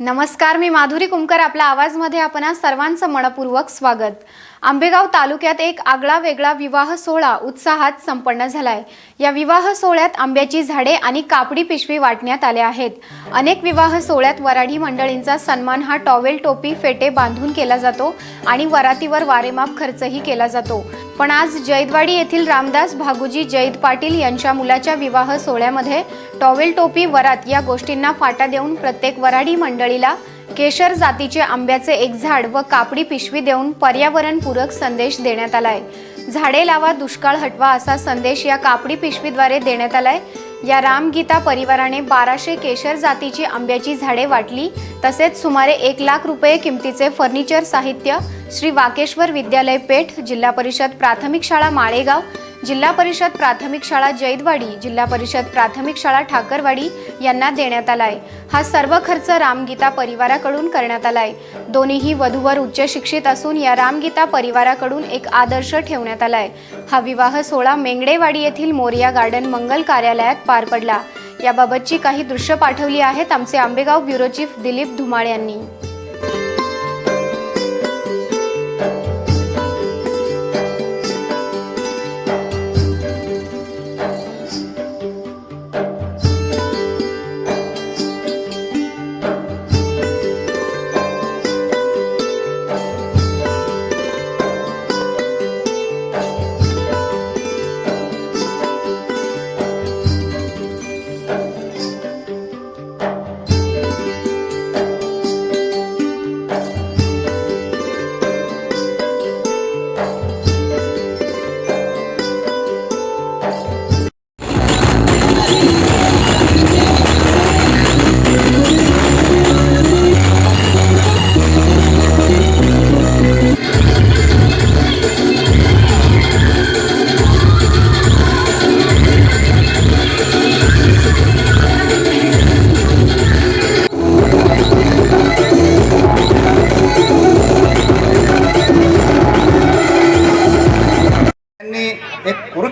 नमस्कार मी माधुरी कुमकर आपल्या आवाजमध्ये आपण सर्वांचं मनपूर्वक स्वागत. आंबेगाव तालुक्यात एक आगळा वेगळा विवाह सोहळा उत्साहात संपन्न झालाय. या विवाह सोहळ्यात आंब्याची झाडे आणि कापडी पिशवी वाटण्यात आल्या आहेत. अनेक विवाह सोहळ्यात वराडी मंडळींचा सन्मान हा टॉवेल टोपी फेटे बांधून केला जातो आणि वरातीवर वारेमाप खर्चही केला जातो. पण आज जैदवाडी येथील रामदास भागुजी जैद पाटील यांच्या मुलाच्या विवाह सोहळ्यामध्ये टॉवेल टोपी वरात या गोष्टींना फाटा देऊन प्रत्येक वराडी मंडळीला केशर जातीचे आंब्याचे एक झाड व कापडी पिशवी देऊन पर्यावरणपूरक संदेश देण्यात आलाय. झाडे लावा दुष्काळ हटवा असा संदेश या कापडी पिशवीद्वारे देण्यात आलाय. या रामगीता परिवाराने बाराशे केशर जातीची आंब्याची झाडे वाटली. तसेच सुमारे एक लाख रुपये किमतीचे फर्निचर साहित्य श्री वाकेश्वर विद्यालय पेठ जिल्हा परिषद प्राथमिक शाळा माळेगाव जिल्हा परिषद प्राथमिक शाळा जैदवाडी जिल्हा परिषद प्राथमिक शाळा ठाकरवाडी यांना देण्यात आलाय. हा सर्व खर्च रामगीता परिवाराकडून करण्यात आलाय. दोन्हीही वधूवर उच्च शिक्षित असून या रामगीता परिवाराकडून एक आदर्श ठेवण्यात आलाय. हा विवाह सोहळा मेंगडेवाडी येथील मोरिया गार्डन मंगल कार्यालयात पार पडला. याबाबतची काही दृश्य पाठवली आहेत आमचे आंबेगाव ब्युरो चीफ दिलीप धुमाळ यांनी.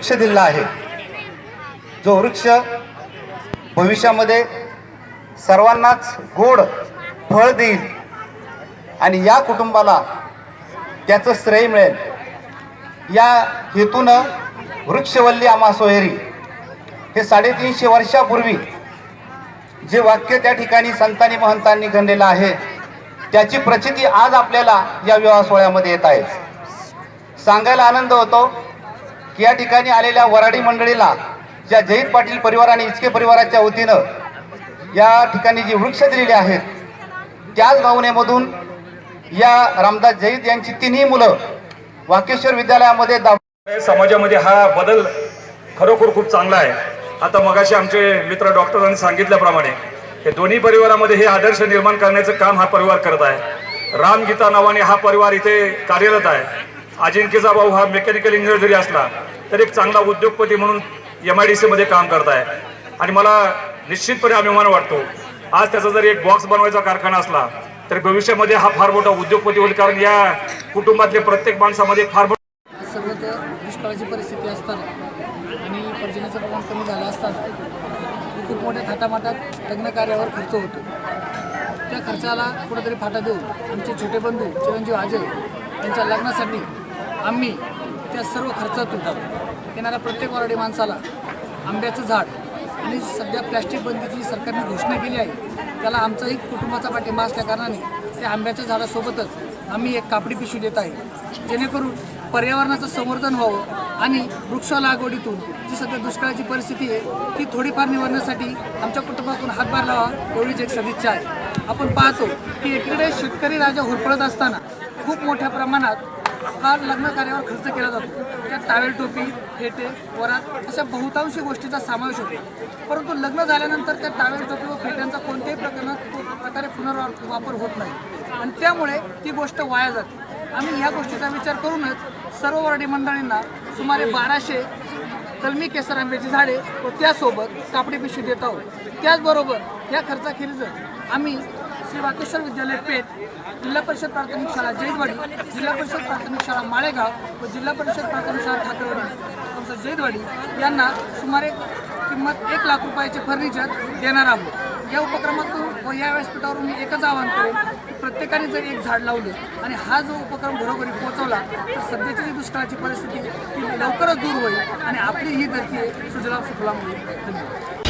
वृक्ष दिलेला आहे. जो वृक्ष भविष्यामध्ये सर्वांनाच गोड फळ देईल आणि या कुटुंबाला त्याचं श्रेय मिळेल. या हेतूनं वृक्षवल्ली आम्हा सोयरी हे साडेतीनशे वर्षापूर्वी जे वाक्य त्या ठिकाणी संतांनी महंतांनी घडलेलं आहे त्याची प्रचिती आज आपल्याला या विवाह सोहळ्यामध्ये येत आहे. सांगायला आनंद होतो. की या ठिकाणी आलेल्या वराडी मंडळीला ज्या जयंत पाटील परिवार आणि इचके परिवाराच्या वतीनं या ठिकाणी जी वृक्ष दिलेली आहेत त्याच भावनेमधून या रामदास जैद यांची तिन्ही मुलं वाकेश्वर विद्यालयामध्ये दा समाजामध्ये हा बदल खरोखर खूप चांगला आहे. आता मगाशी आमचे मित्र डॉक्टरांनी सांगितल्याप्रमाणे हे दोन्ही परिवारामध्ये हे आदर्श निर्माण करण्याचं काम हा परिवार करत आहे. रामगीता नावाने हा परिवार इथे कार्यरत आहे. अजिंक्यचा भाऊ हा मेकॅनिकल इंजिनियर जरी असला तरी एक चांगला उद्योगपती म्हणून एम आय डी सीमध्ये काम करत आहे आणि मला निश्चितपणे अभिमान वाटतो. आज त्याचा जरी एक बॉक्स बनवायचा कारखाना असला तर भविष्यामध्ये हा फार मोठा उद्योगपती होईल. कारण या कुटुंबातले प्रत्येक माणसामध्ये फार मोठा सर्वत्र दुष्काळाची परिस्थिती असताना आणि पर्जन्याचं प्रमाण कमी झालं असताना खूप मोठ्या थाटामाटात लग्न कार्यावर खर्च होतो. त्या खर्चाला कुठेतरी फाटा देऊन आमचे छोटे बंधू चिरंजीव अजय यांच्या लग्नासाठी आम्ही त्या सर्व खर्चातून येणाऱ्या प्रत्येक वराडी माणसाला आंब्याचं झाड आणि सध्या प्लॅस्टिक बंदीची सरकारने घोषणा केली आहे. त्याला आमचाही कुटुंबाचा पाठिंबा असल्याकारणाने त्या आंब्याच्या झाडासोबतच आम्ही एक कापडी पिशवी देत आहे. जेणेकरून पर्यावरणाचं संवर्धन व्हावं आणि वृक्ष लागवडीतून जी सध्या दुष्काळाची परिस्थिती आहे ती थोडीफार निवडण्यासाठी आमच्या कुटुंबातून हातभार लावा एवढीच एक सदिच्छा आहे. आपण पाहतो की एकीकडे शेतकरी राजा होरपळत असताना खूप मोठ्या प्रमाणात हा लग्न कार्यावर खर्च केला जातो. त्यात टावेल टोपी फेटे वरात अशा बहुतांशी गोष्टीचा समावेश होतो. परंतु लग्न झाल्यानंतर त्या टावेल टोपी व फेट्यांचा कोणत्याही प्रकरणात प्रकारे पुनर्वापर होत नाही. आणि त्यामुळे ती गोष्ट वाया जाते. आम्ही ह्या गोष्टीचा विचार करूनच सर्व वराडी मंडळींना सुमारे बाराशे कलमी केसर आंब्याची झाडे व त्यासोबत कापडी पिशवी देत आहोत. त्याचबरोबर या खर्चाखेरीजच आम्ही श्री वाकेश्वर विद्यालय पेठ जिल्हा परिषद प्राथमिक शाळा जैदवाडी जिल्हा परिषद प्राथमिक शाळा माळेगाव व जिल्हा परिषद प्राथमिक शाळा ठाकरवाडी. आमचं जैदवाडी यांना सुमारे किंमत एक लाख रुपयाचे फर्निचर देणार आहोत. या उपक्रमातून व या व्यासपीठावरून मी एकच आवाहन करेन की प्रत्येकाने जर एक झाड लावलं आणि हा जो उपक्रम घरोघरी पोहोचवला तर सध्याची जी दुष्काळाची परिस्थिती ती लवकरच दूर होईल आणि आपली ही धरती सुजलाम सुफलाम होईल धन्यवाद.